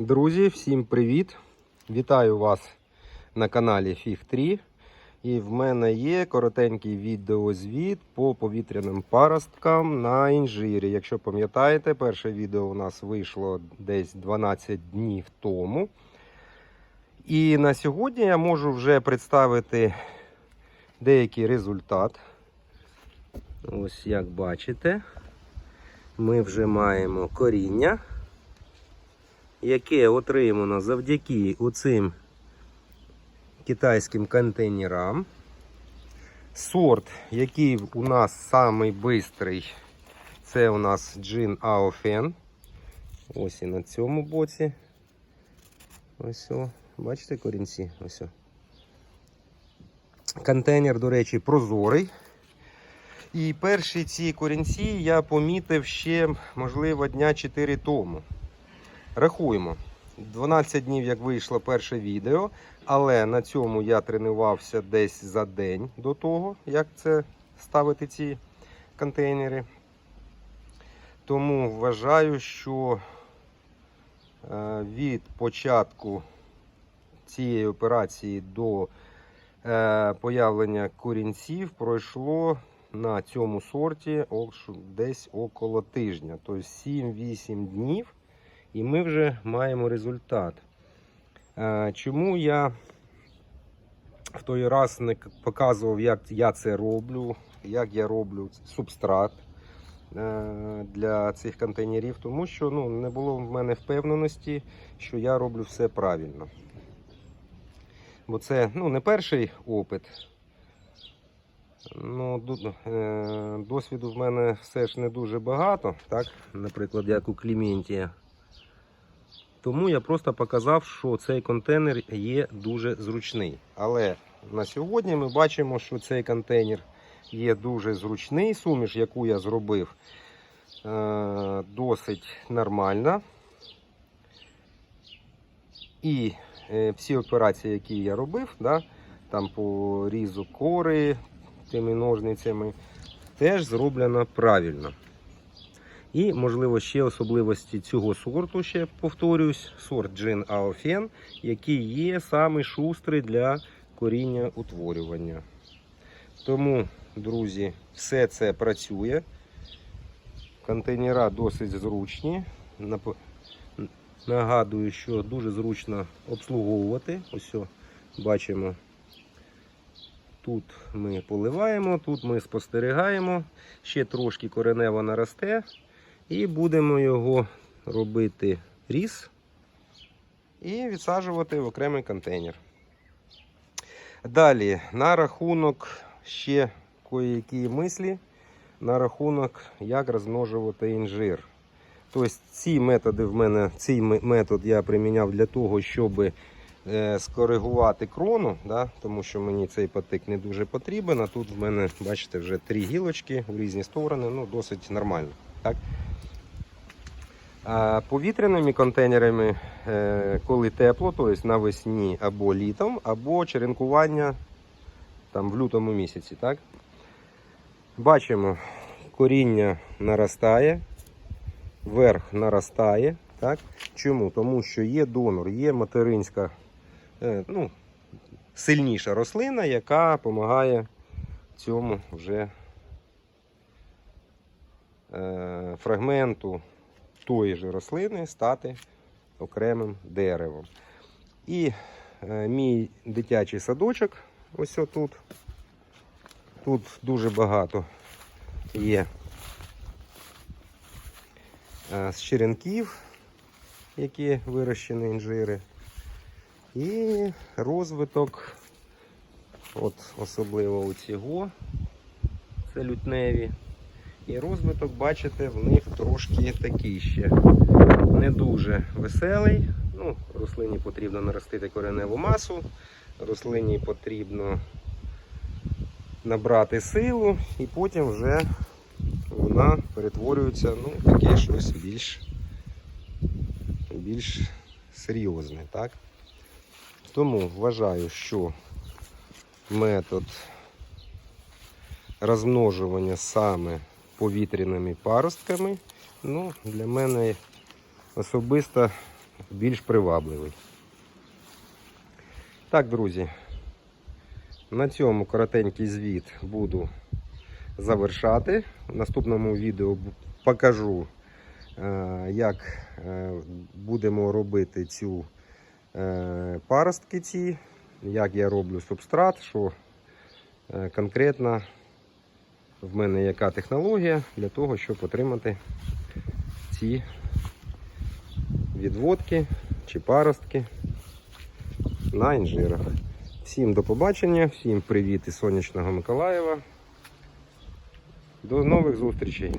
Друзі, всім привіт! Вітаю вас на каналі Фіг 3. І в мене є коротенький відеозвіт по повітряним паросткам на інжирі. Якщо пам'ятаєте, перше відео у нас вийшло десь 12 днів тому. І на сьогодні я можу вже представити деякий результат. Ось як бачите, ми вже маємо коріння яке отримано завдяки оцим китайським контейнерам. Сорт, який у нас самий це у нас Джин Аофен. Ось і на цьому боці. Ось о. Бачите корінці? Ось. о. Контейнер, до речі, прозорий. І перші ці корінці я помітив ще, можливо, дня 4 тому. Рахуємо. 12 днів, як вийшло перше відео, але на цьому я тренувався десь за день до того, як це ставити ці контейнери. Тому вважаю, що е, від початку цієї операції до е, появлення корінців пройшло на цьому сорті десь около тижня, тобто 7-8 днів і ми вже маємо результат. Е, Чому я в той раз не показував, як я це роблю, як я роблю субстрат е, для цих контейнерів, тому що ну, не було в мене впевненості, що я роблю все правильно. Бо це ну, не перший опит. Ну, е, досвіду в мене все ж не дуже багато, так? наприклад, як у Кліментія. Тому я просто показав, що цей контейнер є дуже зручний. Але на сьогодні ми бачимо, що цей контейнер є дуже зручний. Суміш, яку я зробив, е, досить нормальна. І е, всі операції, які я робив, да, там по різу кори тими ножницями, теж зроблено правильно. І, можливо, ще особливості цього сорту, ще повторюсь, сорт Джин Аофен, який є самий шустрий для коріння утворювання. Тому, друзі, все це працює. Контейнера досить зручні. Нагадую, що дуже зручно обслуговувати. Ось бачимо. Тут ми поливаємо, тут ми спостерігаємо. Ще трошки коренево наросте. І будемо його робити різ і відсаджувати в окремий контейнер. Далі, на рахунок ще кої-які мислі, на рахунок, як розмножувати інжир. Тобто ці методи в мене, цей метод я приміняв для того, щоб е, скоригувати крону, да, тому що мені цей патик не дуже потрібен. А тут в мене, бачите, вже три гілочки в різні сторони, ну досить нормально. Так? А повітряними контейнерами, е, коли тепло, тобто навесні або літом, або черенкування там, в лютому місяці. Так? Бачимо, коріння наростає, верх наростає. Так? Чому? Тому що є донор, є материнська, е, ну, сильніша рослина, яка допомагає цьому вже е, фрагменту тої ж рослини стати окремим деревом. І е, мій дитячий садочок, ось тут. Тут дуже багато є е, з черенків, які вирощені інжири. І розвиток, от особливо у цього, це лютневі. І розвиток, бачите, в них трошки такий ще не дуже веселий. Ну, рослині потрібно наростити кореневу масу, рослині потрібно набрати силу, і потім вже вона перетворюється ну, таке щось більш, більш серйозне. Так? Тому вважаю, що метод розмножування саме повітряними паростками. Ну, Для мене особисто більш привабливий. Так, друзі, на цьому коротенький звіт буду завершати. В наступному відео покажу, е, як е, будемо робити цю е, паростки ці, як я роблю субстрат, що конкретно в мене яка технологія для того, щоб отримати ці відводки чи паростки на інжирах. Всім до побачення, всім привіт із сонячного Миколаєва. До нових зустрічей!